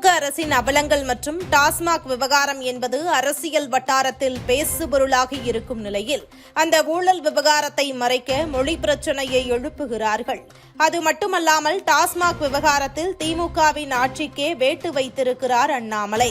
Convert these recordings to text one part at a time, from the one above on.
திமுக அரசின் அவலங்கள் மற்றும் டாஸ்மாக் விவகாரம் என்பது அரசியல் வட்டாரத்தில் பேசுபொருளாகி இருக்கும் நிலையில் அந்த ஊழல் விவகாரத்தை மறைக்க மொழி பிரச்சனையை எழுப்புகிறார்கள். அது மட்டுமல்லாமல் டாஸ்மாக் விவகாரத்தில் திமுகவின் ஆட்சிக்கே வேட்டு வைத்திருக்கிறார் அண்ணாமலை.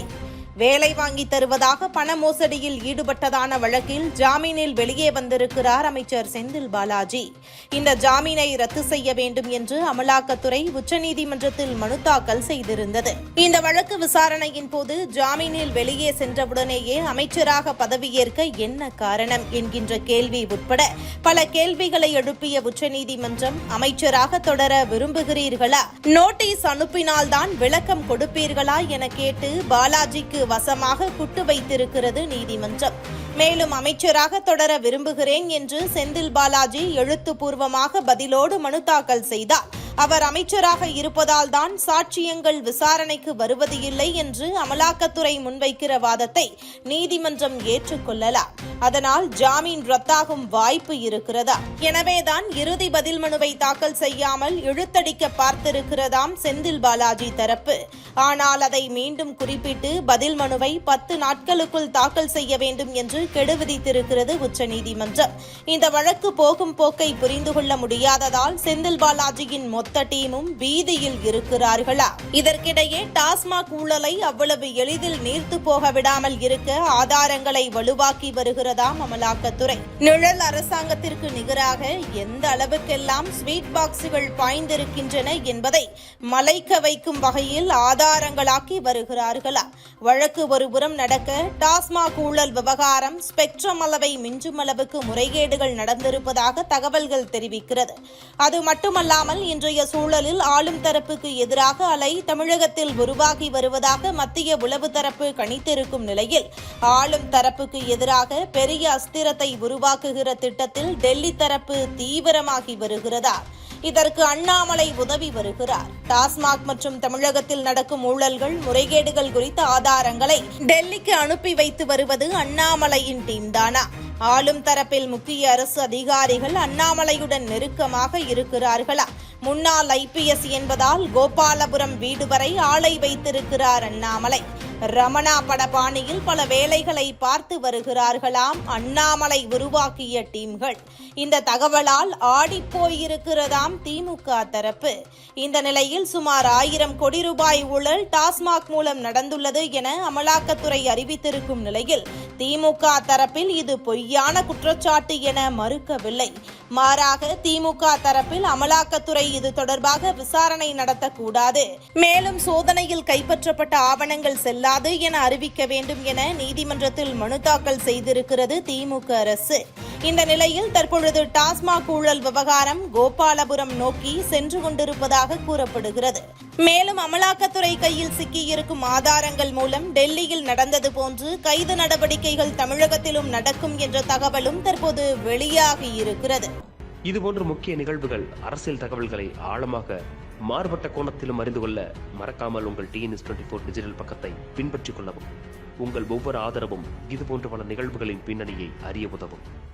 வேலை வாங்கி தருவதாக பண மோசடியில் ஈடுபட்டதான வழக்கில் ஜாமீனில் வெளியே வந்திருக்கிறார் அமைச்சர் செந்தில் பாலாஜி. இந்த ஜாமீனை ரத்து செய்ய வேண்டும் என்று அமலாக்கத்துறை உச்சநீதிமன்றத்தில் மனு தாக்கல் செய்திருந்தது. இந்த வழக்கு விசாரணையின் போது ஜாமீனில் வெளியே சென்றவுடனேயே அமைச்சராக பதவியேற்க என்ன காரணம் என்கின்ற கேள்வி உட்பட பல கேள்விகளை எழுப்பிய உச்சநீதிமன்றம் அமைச்சராக தொடர விரும்புகிறீர்களா? நோட்டீஸ் அனுப்பினால்தான் விளக்கம் கொடுப்பீர்களா என கேட்டு பாலாஜிக்கு வசமாக குட்டு வைத்திருக்கிறது நீதிமன்றம். மேலும் அமைச்சராக தொடர விரும்புகிறேன் என்று செந்தில் பாலாஜி எழுத்துப்பூர்வமாக பதிலோடு மனு தாக்கல் செய்தார். அவர் அமைச்சராக இருப்பதால் தான் சாட்சியங்கள் விசாரணைக்கு வருவது இல்லை என்று அமலாக்கத்துறை முன்வைக்கிற வாதத்தை நீதிமன்றம் ஏற்றுக்கொள்ளலாம் அதனால் ஜாமீன் ரத்தாகும் வாய்ப்பு இருக்கிறதா? எனவேதான் இறுதி பதில் மனுவை தாக்கல் செய்யாமல் இழுத்தடிக்க பார்த்திருக்கிறதாம் செந்தில் பாலாஜி தரப்பு. ஆனால் அதை மீண்டும் குறிப்பிட்டு பதில் மனுவை பத்து நாட்களுக்குள் தாக்கல் செய்ய வேண்டும் என்று கெடு விதித்திருக்கிறது உச்சநீதிமன்றம். இந்த வழக்கு போகும் போக்கை புரிந்து கொள்ள முடியாததால் செந்தில் பாலாஜியின் மொத்த டீமும் பீதியில் இருக்கிறார்களா? இதற்கிடையே டாஸ்மாக் ஊழலை அவ்வளவு எளிதில் நீர்த்து போக விடாமல் இருக்க ஆதாரங்களை வலுவாக்கி வருகிறதாம் அமலாக்கத்துறை நிழல் அரசாங்கத்திற்கு நிகராக எந்த அளவுக்கெல்லாம் ஸ்வீட் பாக்ஸுகள் பாய்ந்திருக்கின்றன என்பதை மலைக்க வைக்கும் வகையில் ஆதாரங்களாக்கி வருகிறார்களா? வழக்கு ஒருபுறம் நடக்க டாஸ்மாக் ஊழல் விவகாரம் ஸ்பெக்ட்ரம் அளவை மிஞ்சும் அளவுக்கு முறைகேடுகள் நடந்திருப்பதாக தகவல்கள் தெரிவிக்கிறது. அது மட்டுமல்லாமல் இன்றைய தற்போதைய சூழலில் ஆளும் தரப்புக்கு எதிராக அலை தமிழகத்தில் உருவாகி வருவதாக மத்திய உளவு தரப்பு கணித்திருக்கும் நிலையில் ஆளும் தரப்புக்கு எதிராக பெரிய அஸ்திரத்தை உருவாக்குகிற திட்டத்தில் டெல்லி தரப்பு தீவிரமாகி வருகிறதா? இதற்கு அண்ணாமலை உதவி வருகிறார். டாஸ்மாக் மற்றும் தமிழகத்தில் நடக்கும் ஊழல்கள் முறைகேடுகள் குறித்த ஆதாரங்களை டெல்லிக்கு அனுப்பி வைத்து வருவது அண்ணாமலையின் டீம் தானா ஆளும் தரப்பில் முக்கிய அரசு அதிகாரிகள் அண்ணாமலையுடன் நெருக்கமாக இருக்கிறார்களா? முன்னாள் ஐபிஎஸ் என்பதால் கோபாலபுரம் வீடு வரை ஆளை வைத்திருக்கிறார் அண்ணாமலை. ரமணா படபாணியில் பல வேலைகளை பார்த்து வருகிறார்களாம் அண்ணாமலை உருவாக்கிய டீம்கள். இந்த தகவலால் ஆடிப்போயிருக்கிறதாம் திமுக தரப்பு. இந்த நிலையில் சுமார் ஆயிரம் கோடி ரூபாய் ஊழல் டாஸ்மாக் மூலம் நடந்துள்ளது என அமலாக்கத்துறை அறிவித்திருக்கும் நிலையில் திமுக தரப்பில் இது பொய்யான குற்றச்சாட்டு என மறுக்கவில்லை. மாறாக திமுக தரப்பில் அமலாக்கத்துறை இது தொடர்பாக விசாரணை நடத்தக்கூடாது. மேலும் சோதனையில் கைப்பற்றப்பட்ட ஆவணங்கள் செல்லாது என அறிவிக்க வேண்டும் என நீதிமன்றத்தில் மனு தாக்கல் செய்திருக்கிறது திமுக அரசு. இந்த நிலையில் தற்பொழுது டாஸ்மாக் ஊழல் விவகாரம் கோபாலபுரம் நோக்கி சென்று கொண்டிருப்பதாக கூறப்படுகிறது. மேலும் அமலாக்கத்துறை கையில் சிக்கியிருக்கும் ஆதாரங்கள் மூலம் டெல்லியில் நடந்தது போன்று கைது நடவடிக்கைகள் தமிழகத்திலும் நடக்கும் என்ற தகவலும் தற்போது வெளியாகி இருக்கிறது. இதுபோன்ற முக்கிய நிகழ்வுகள் அரசியல் தகவல்களை ஆழமாக மாறுபட்ட கோணத்திலும் அறிந்து கொள்ள மறக்காமல் உங்கள் டிஎன்எஸ் டுவெண்ட்டி ஃபோர் டிஜிட்டல் பக்கத்தை பின்பற்றிக் கொள்ளவும். உங்கள் ஒவ்வொரு ஆதரவும் இதுபோன்ற பல நிகழ்வுகளின் பின்னணியை அறிய உதவும்.